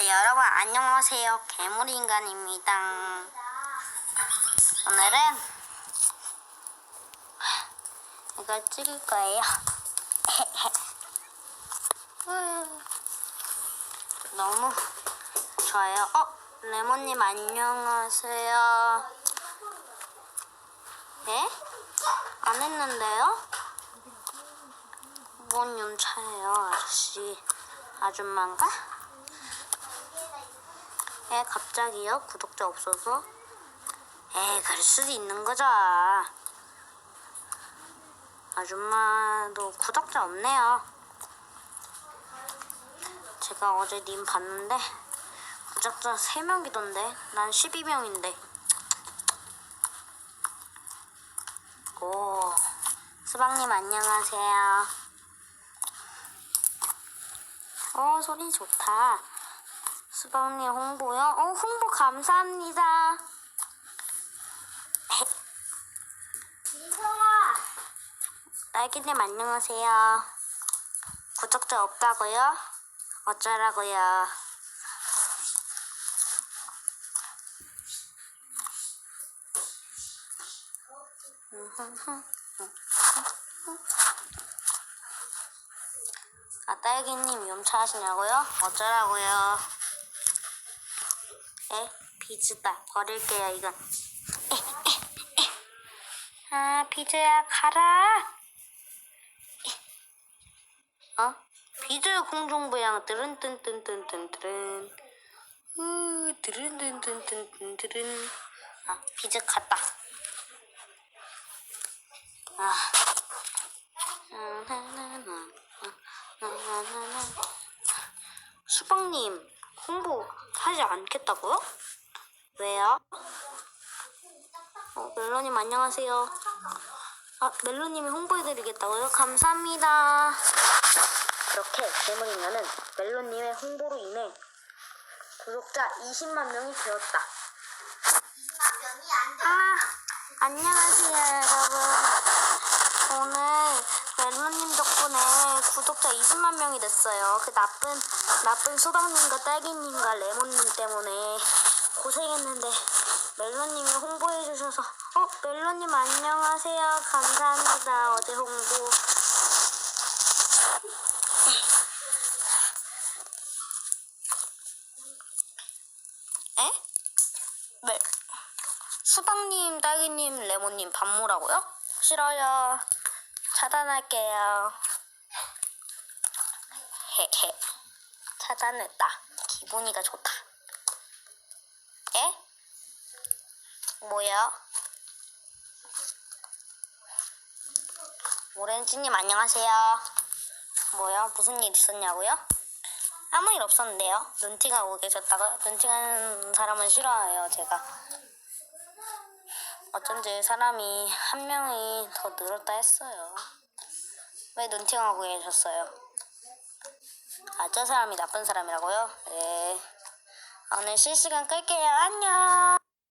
아, 여러분 안녕하세요. 괴물 인간입니다. 오늘은 이걸 찍을 거예요. 너무 좋아요. 어, 레몬님 안녕하세요. 네? 안 했는데요? 뭔 연차예요, 아저씨? 아줌마인가? 에 갑자기요? 구독자 없어서? 에이 그럴 수도 있는 거죠. 아줌마도 구독자 없네요. 제가 어제 님 봤는데 구독자 3명이던데. 난 12명인데. 오 수박님 안녕하세요. 어 소리 좋다 수박님 홍보요? 어, 홍보 감사합니다. 이성아, 딸기님 안녕하세요. 구독자 없다고요? 어쩌라고요? 아, 딸기님 염차하시냐고요? 어쩌라고요? 에? 비즈다. 버릴게요, 이건. 에, 에, 에. 아, 비즈야, 가라. 에. 어? 비즈 공중부양, 드른 뜬뜬뜬뜬뜨른. 우, 드른 뜬뜬 뜬뜬뜨른. 아, 비즈 갔다. 아. 나나나나. 수박님, 홍보 하지 않겠다고요? 왜요? 어, 멜로님 안녕하세요. 아, 멜로님이 홍보해드리겠다고요? 감사합니다. 그렇게 괴물인간은 멜로님의 홍보로 인해 구독자 20만 명이 되었다. 아, 안녕하세요, 여러분. 오늘 멜로님 구독자 20만 명이 됐어요. 그 나쁜, 나쁜 수박님과 딸기님과 레몬님 때문에 고생했는데, 멜로님이 홍보해 주셔서, 어, 멜로님 안녕하세요. 감사합니다. 어제 홍보. 에? 멜, 수박님, 딸기님, 레몬님 반모라고요? 싫어요. 차단할게요. 헤헤. 차단했다. 기분이가 좋다. 에? 뭐야? 오렌지님 안녕하세요. 뭐야? 무슨 일 있었냐고요? 아무 일 없었는데요. 눈팅하고 계셨다가 눈팅하는 사람은 싫어해요, 제가. 어쩐지 사람이 한 명이 더 늘었다 했어요. 왜 눈팅하고 계셨어요? 아, 저 사람이 나쁜 사람이라고요? 네. 오늘 실시간 끌게요. 안녕.